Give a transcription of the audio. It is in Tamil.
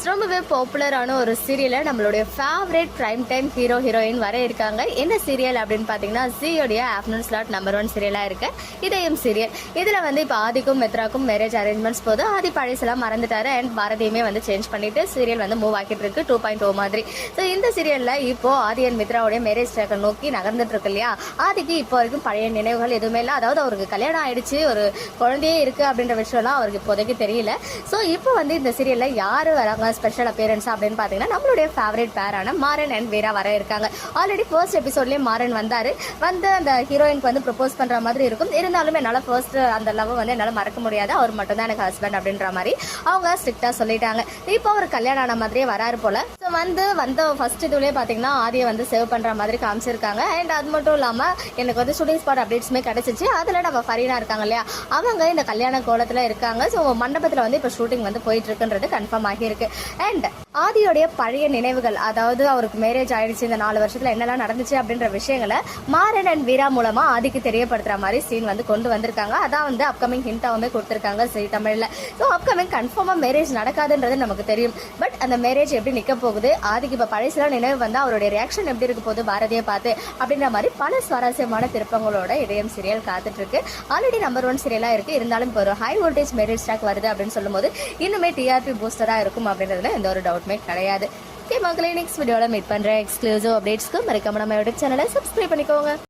இட்ஸ் ரொம்பவே பாப்புலரான ஒரு சீரியலை நம்மளுடைய favourite prime time hero heroine வர இருக்காங்க. என்ன சீரியல் அப்படின்னு பார்த்தீங்கன்னா ஜியோடைய ஆஃப்டர்நூன் ஸ்லாட் நம்பர் ஒன் சீரியலாக இருக்கு. இதயம் சீரியல் இதில் வந்து இப்போ ஆதிக்கும் மித்ராக்கும் மேரேஜ் அரேஞ்ச்மெண்ட்ஸ் போது ஆதி பழசெல்லாம் மறந்துட்டாரு. அண்ட் பாரதியுமே வந்து சேஞ்ச் பண்ணிட்டு சீரியல் வந்து மூவ் ஆக்கிட்டு இருக்கு. டூ பாயிண்ட் ஓ மாதிரி. ஸோ இந்த சீரியலில் இப்போ ஆதி அண்ட் மித்ராவுடைய மேரேஜ் ட்ராக்கை நோக்கி நகர்ந்துட்டு இருக்கு இல்லையா? ஆதிக்கு இப்போ வரைக்கும் பழைய நினைவுகள் எதுவுமே இல்லை. அதாவது அவருக்கு கல்யாணம் ஆயிடுச்சு. ஒரு குழந்தையே இருக்கு அப்படின்ற விஷயம்லாம் அவருக்கு இப்போதைக்கு தெரியல. ஸோ இப்போ வந்து இந்த சீரியலில் யார் வராங்க? ஸ்பெஷல் அப்பியரன்ஸ் அப்படின்னு பார்த்தீங்கன்னா நம்மளுடைய ஃபேவரட் பேரான மாறன் அண்ட் வீரா வர இருக்காங்க. ஆல்ரெடி ஃபர்ஸ்ட் எபிசோட்லேயே மாறன் வந்தார். வந்து அந்த ஹீரோயினுக்கு வந்து ப்ரப்போஸ் பண்ணுற மாதிரி இருக்கும். இருந்தாலும் என்னால் ஃபர்ஸ்ட் அந்த லவ் வந்து என்னால் மறக்க முடியாது. அவர் மட்டும் தான் எனக்கு ஹஸ்பண்ட் அப்படின்ற மாதிரி அவங்க ஸ்ட்ரிக்டாக சொல்லிட்டாங்க. இப்போ அவர் கல்யாணம் ஆன மாதிரியே வராரு போல். வந்து வந்த ஃபர்ஸ்ட் இதுலேயே பார்த்தீங்கன்னா ஆதியை வந்து சேவ் பண்ணுற மாதிரி காமிச்சிருக்காங்க. அண்ட் அது மட்டும் இல்லாமல் எனக்கு வந்து ஷூட்டிங் ஸ்பாட் அப்டேட்ஸுமே கிடைச்சிச்சு. அதில் நம்ம ஃபரீனா இருக்காங்க இல்லையா? அவங்க இந்த கல்யாண கோலத்தில் இருக்காங்க. ஸோ மண்டபத்தில் வந்து இப்போ ஷூட்டிங் வந்து போயிட்டுருக்குன்றது கன்ஃபார்ம் ஆகியிருக்கு. அண்ட் ஆதியோடைய பழைய நினைவுகள் அதாவது அவருக்கு மேரேஜ் ஆயிடுச்சு இந்த நாலு வருஷத்தில் என்னெல்லாம் நடந்துச்சு அப்படின்ற விஷயங்களை மாறன் அண்ட் வீரா மூலமாக ஆதிக்கு தெரியப்படுத்துகிற மாதிரி சீன் வந்து கொண்டு வந்திருக்காங்க. அதான் வந்து அப்கமிங் ஹிண்டாவுமே கொடுத்துருக்காங்க சரி தமிழில். ஸோ அப்கமிங் கன்ஃபார்மாக மேரேஜ் நடக்காதுன்றது நமக்கு தெரியும். பட் அந்த மேரேஜ் எப்படி நிற்க போகுது ஆதிக்கு இப்போ பழசுலாம் நினைவு வந்தால் அவருடைய ரியாக்ஷன் எப்படி இருக்க போகுது பாரதியை பார்த்து அப்படின்ற மாதிரி பல சுவாரஸ்யமான திருப்பங்களோட இதயம் சீரியல் காத்துட்ருக்கு. ஆல்ரெடி நம்பர் ஒன் சீரியலாக இருக்குது இருந்தாலும் இப்போ ஒரு ஹை வோல்டேஜ் மெரிட் ஸ்டாக் வருது அப்படின்னு சொல்லும்போது இன்னுமே டிஆர்பி பூஸ்டராக இருக்கும் அப்படின்றதுல எந்த ஒரு டவுட்மே கிடையாது. ஓகே மக்களே நெக்ஸ்ட் வீடியோவில் மீட் பண்ணுறேன் எக்ஸ்க்ளூசிவ் அப்டேட்ஸ்க்கு மறக்காம நம்ம யூடியூப் சேனலை சப்ஸ்கிரைப் பண்ணிக்கோங்க.